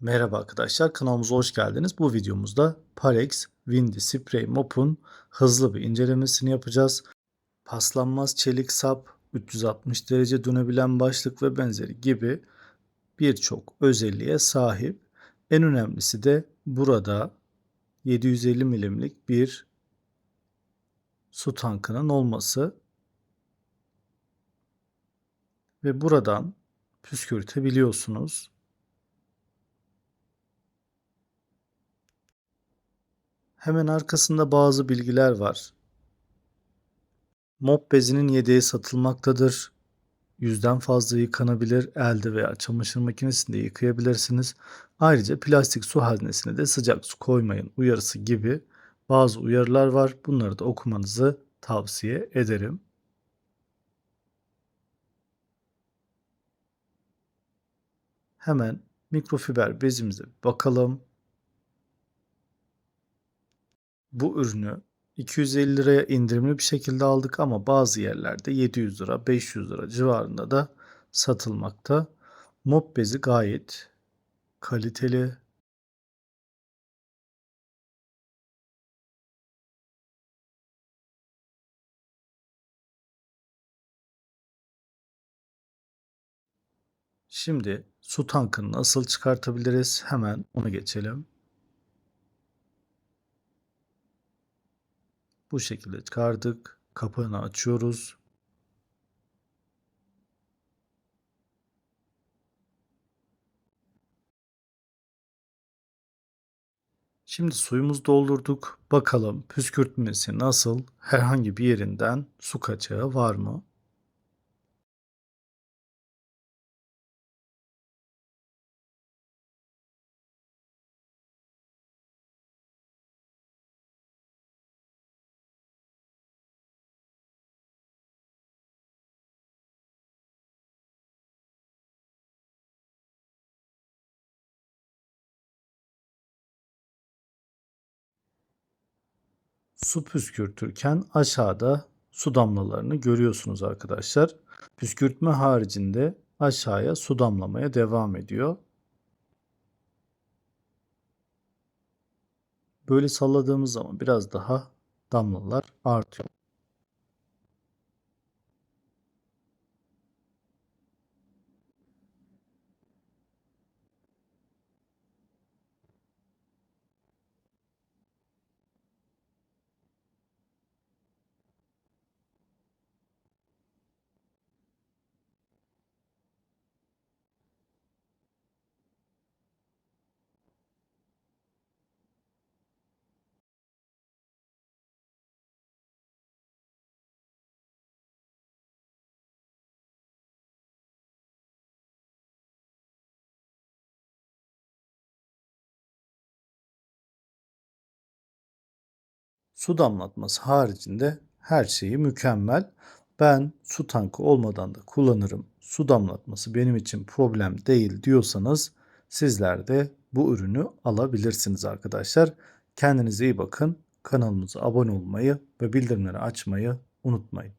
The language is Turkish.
Merhaba arkadaşlar, kanalımıza hoş geldiniz. Bu videomuzda Parex Windy Spray Mop'un hızlı bir incelemesini yapacağız. Paslanmaz çelik sap, 360 derece dönebilen başlık ve benzeri gibi birçok özelliğe sahip. En önemlisi de burada 750 milimlik bir su tankının olması ve buradan püskürtebiliyorsunuz. Hemen arkasında bazı bilgiler var. Mop bezinin yedeği satılmaktadır. Yüzden fazla yıkanabilir. Elde veya çamaşır makinesinde yıkayabilirsiniz. Ayrıca plastik su haznesine de sıcak su koymayın uyarısı gibi bazı uyarılar var. Bunları da okumanızı tavsiye ederim. Hemen mikrofiber bezimize bakalım. Bu ürünü 250 liraya indirimli bir şekilde aldık ama bazı yerlerde 700 lira, 500 lira civarında da satılmakta. Mop bezi gayet kaliteli. Şimdi su tankını nasıl çıkartabiliriz? Hemen onu geçelim. Bu şekilde çıkardık. Kapağını açıyoruz. Şimdi suyumuzu doldurduk. Bakalım püskürtmesi nasıl? Herhangi bir yerinden su kaçağı var mı? Su püskürtürken aşağıda su damlalarını görüyorsunuz arkadaşlar. Püskürtme haricinde aşağıya su damlamaya devam ediyor. Böyle salladığımız zaman biraz daha damlalar artıyor. Su damlatması haricinde her şeyi mükemmel. Ben su tankı olmadan da kullanırım. Su damlatması benim için problem değil diyorsanız sizler de bu ürünü alabilirsiniz arkadaşlar. Kendinize iyi bakın. Kanalımıza abone olmayı ve bildirimleri açmayı unutmayın.